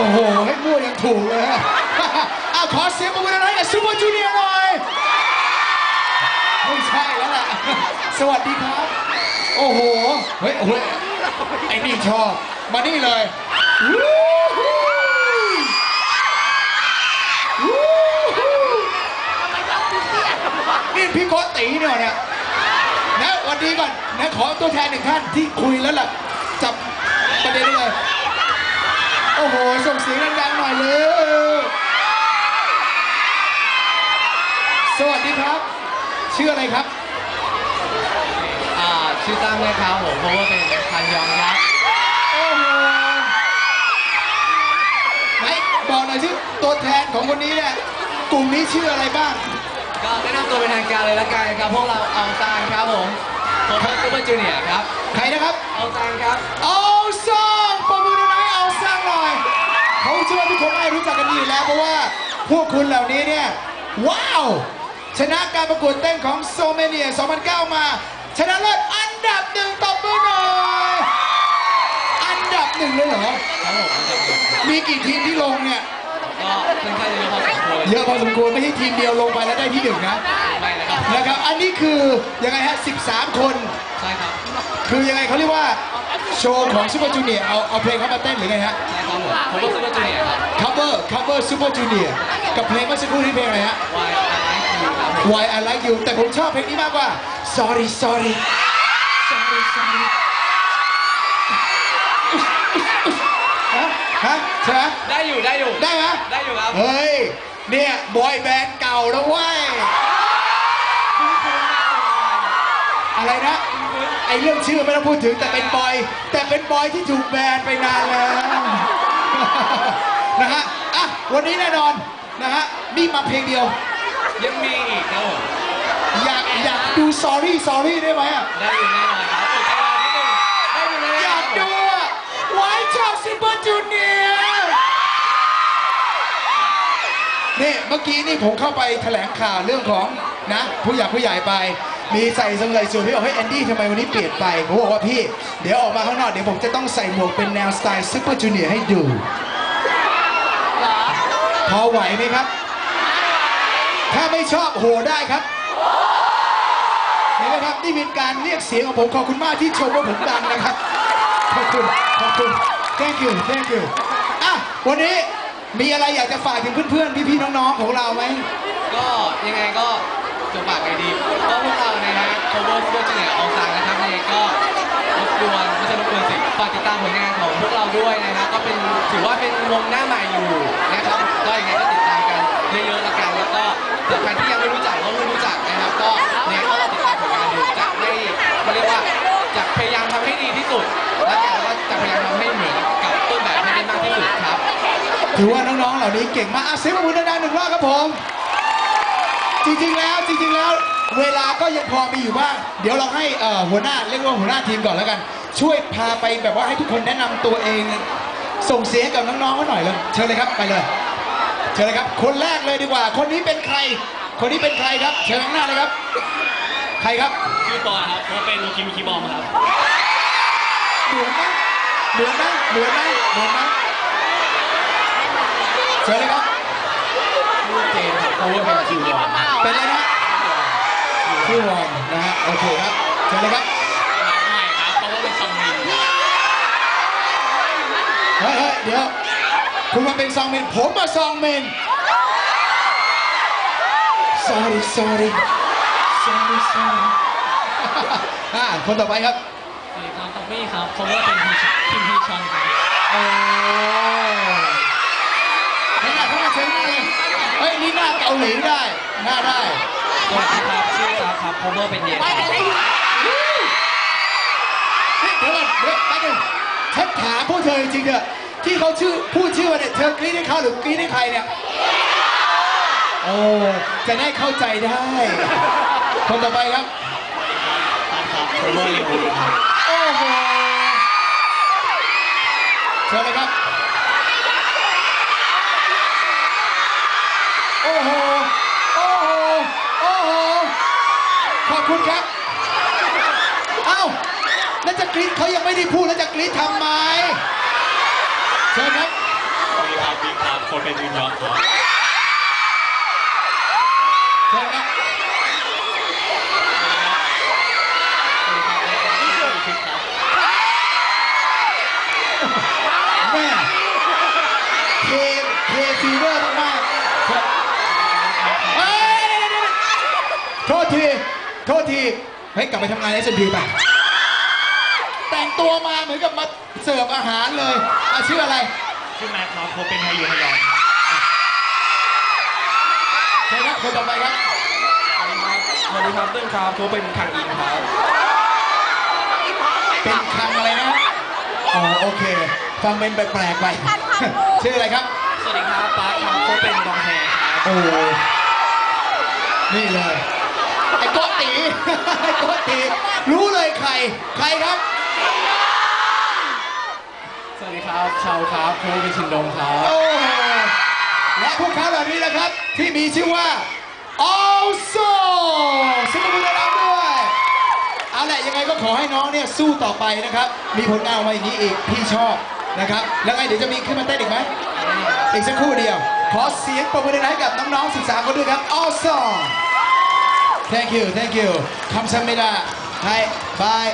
โอ้โห ให้มั่วยังถูกเลยฮะอ้าวขอเสียงปรบมือหน่อยกับซูเปอร์จูเนียร์หน่อย ไม่ใช่แล้วล่ะ สวัสดีครับ โอ้โห เฮ้ยโอ้โหไอ้นี่ชอบ มานี่เลยนี่พี่โกติเนี่ยเนี่ยนะวันนี้ก่อนนะขอตัวแทนหนึ่งท่านที่คุยแล้วล่ะ จับประเด็นเลย โอ้โห ส่งเสียงดังๆหน่อยเลยสวัสดีครับ ชื่ออะไรครับ อ่า ชื่อตั้มนะครับผมเพราะว่าเป็นพันยองครับโอ้โหไหนบอกหน่อยสิตัวแทนของคนนี้เนี่ย กลุ่มนี้ชื่ออะไรบ้าง ก็แนะนำตัวเป็นทางการเลยละกันครับ พวกเราเอาซานครับผมผมเป็นซูเปอร์จูเนียร์ครับ ใครนะครับเอาซานครับเอาซังปรบมือหน่อยเอาซังหน่อย เขาเชื่อว่าทุกคนได้รู้จักกันดีอยู่แล้วเพราะว่าพวกคุณเหล่านี้เนี่ย ว้าว ชนะการประกวดเต้นของโซเมเนีย 2009 มา ชนะเลิศอันดับหนึ่งตบมือหน่อย อันดับหนึ่งเลยเหรอ ครับผมมีกี่ทีมที่ลงเนี่ย ก็ค่อนข้างจะเยอะพอสมควรเยอะพอสมควรไม่ใช่ทีมเดียวลงไปแล้วได้ที่หนึ่งนะ ไม่ นะครับนะครับ อันนี้คือยังไงฮะ 13 คน ใช่ครับคือยังไงเขาเรียกว่าโชว์ของซูเปอร์จูเนียร์เอาเอาเพลงเขามาเต้นหรือไงฮะ ใช่ครับผมผมเป็นซูเปอร์จูเนียร์ครับ cover cover super junior กับเพลงเมื่อสักครู่นี้เพลงอะไรฮะ วายอะไรคือครับผม Why I like you แต่ผมชอบเพลงนี้มากกว่า sorry sorry sorry sorry ฮะฮะใช่ไหมได้อยู่ได้อยู่ได้ไหม ได้อยู่ครับ เฮ้ย เนี่ย บอยแบนด์เก่าแล้วเว้ย อะไรนะ ไอเรื่องชื่อไม่ต้องพูดถึงแต่เป็นบอย แต่เป็นบอยที่ถูกแบนไปนานแล้ว นะฮะ อะ วันนี้แน่นอนนะฮะ นี่มาเพลงเดียว ยังมีอีกครับผมอยากอยากดู sorry sorry ได้ไหมอะ ได้อยู่แน่นอนครับอดใจรอนิดนึงได้อยู่แน่อยากๆดูอะไว้ชอบซิเปอร์จูเนียนี่เมื่อกี้นี่ผมเข้าไปแถลงข่าวเรื่องของนะ ผู้ใหญ่ผู้ใหญ่ไป มีใส่สงเลยส่วนพี่บอกให้แอนดี้ทำไมวันนี้เปลี่ยนไปผมบอกว่าพี่เดี๋ยวออกมาข้างนอกเดี๋ยวผมจะต้องใส่หมวกเป็นแนวสไตล์ซิเปอร์จูเนียร์ให้ดูพอไหวไหมครับ ถ้าไม่ชอบโหได้ครับเห็นไหมครับนี่เป็นการเรียกเสียงของผมขอบคุณมากที่ชมว่าผมดังนะครับขอบคุณขอบคุณ thank you thank you อะวันนี้มีอะไรอยากจะฝากถึงเพื่อนๆ พี่ๆ น้องๆ ของเราไหม ก็ยังไงก็จะฝากไงดีก็พวกเรา นะฮะ cover super junior เอาซังนะครับยังไงก็รบกวนไม่ใช่รบกวนสิฝากติดตามผลงานของพวกเราด้วยนะฮะก็เป็นถือว่าเป็นวงหน้าใหม่อยู่นะครับก็ยังไงก็ติดตามกันเยอะๆละกันแล้วก็สำหรับใครที่ยังไม่รู้จักก็ไม่รู้จักนะครับก็เนี่ยก็รอติดตามผลงานดูจะไม่เขาเรียกว่าจะพยายามทำให้ดีที่สุดและกันแล้วก็จะพยายามทำให้เหมือนกับต้นแบบให้ได้มากที่สุดครับ ถือว่าน้องๆเหล่านี้เก่งมากอะเสียงปรบมือดังๆหนึ่งรอบครับผม จริงๆแล้วจริงๆแล้ว เวลาก็ยังพอมีอยู่บ้าง เดี๋ยวเราให้เอ่อหัวหน้าเรียกว่าหัวหน้าทีมก่อนแล้วกัน ช่วยพาไปแบบว่าให้ทุกคนแนะนำตัวเอง ส่งเสียงให้กับน้องๆเขาหน่อยเลยเชิญเลยครับไปเลย เชิญเลยครับ คนแรกเลยดีกว่า คนนี้เป็นใคร คนนี้เป็นใครครับ เชิญข้างหน้าเลยครับ ใครครับชื่อปอนครับผมเป็นคิมคีบอมครับ เหมือนไหมเหมือนไหมเหมือนไหมเหมือนไหมเชิญเลยครับเจน cover เป็นคิวบอลเป็นอะไรนะ ชื่อวอนนะฮะโอเคครับเชิญเลยครับใหม่ครับเพราะว่าเป็นซองมินเฮ้ยเฮ้ยเดี๋ยวคุณมาเป็นซองเมนผมมาซองเมน sorry sorry sorry sorry อ่าคนต่อไปครับสวัสดีครับท็อปมี่ครับเพราะว่าเป็นคิมฮีชอนครับโอ้เห็นหน้าเขาเชิญหน้าเลยเฮ้ยนี่หน้าเกาหลีได้หน้าได้สวัสดีครับ ครับเพราะว่าเป็นเยสครับเฮ้ยเดี๋ยวก่อนเดี๋ยวแป๊บนึงฉันถามพวกเธอจริงๆเถอะที่เขาชื่อพูดชื่อมาเนี่ยเธอกรี๊ดให้เขาหรือกรี๊ดให้ใครเนี่ยโอ้จะได้เข้าใจได้ คนต่อไปครับครับเพราะว่าเรียนรู้ครับโอ้โหเชิญญเลยครับโอ้โห คุณครับ เอ้า แล้วจะกรี๊ดเขายังไม่ได้พูดแล้วจะกรี๊ดทำไม เชิญครับสวัสดีครับบิ๊กครับคนเป็นยืนยอนครับ เชิญครับ นี่คือคิดครับ แม่เคเคฟีเวอร์มากๆครับเอ้ยเดี๋ยวๆๆโทษที โทษทีเฮ้ยกลับไปทำงาน S&P ไปแต่งตัวมาเหมือนกับมาเสิร์ฟอาหารเลยอะชื่ออะไร ชื่อแม็กครับโค้ชเป็นไฮยูไฮยอนเชิญครับคนต่อไปครับสวัสดีครับตึ้งครับเขาเป็นคังอินครับ เป็นคังอะไรนะอ๋อโอเค ฟังเป็นแปลกๆไป ชื่ออะไรครับ สวัสดีครับปาร์คครับเขาเป็นบองแฮครับโอ้โหนี่เลยไอ้โก ตีไอ้โกตีรู้เลยใคร ใครครับ สวัสดีครับชาวครับเขาเป็นชินดงครับ โอ้โหและพวกเขาเหล่านี้นะครับ ที่มีชื่อว่า also สมบูรณ์รับด้วย เอาแหละยังไงก็ขอให้น้องเนี่ยสู้ต่อไปนะครับ มีผลงานออกมาอย่างนี้อีก พี่ชอบนะครับ แล้วไงเดี๋ยวจะมีขึ้นมาเต้นอีกไหมอีกสักครู่เดียว ขอเสียงปรบมือให้กับน้องๆศึกษาคนด้วยครับ awesome thank you thank you คำสัมมิดา Hi bye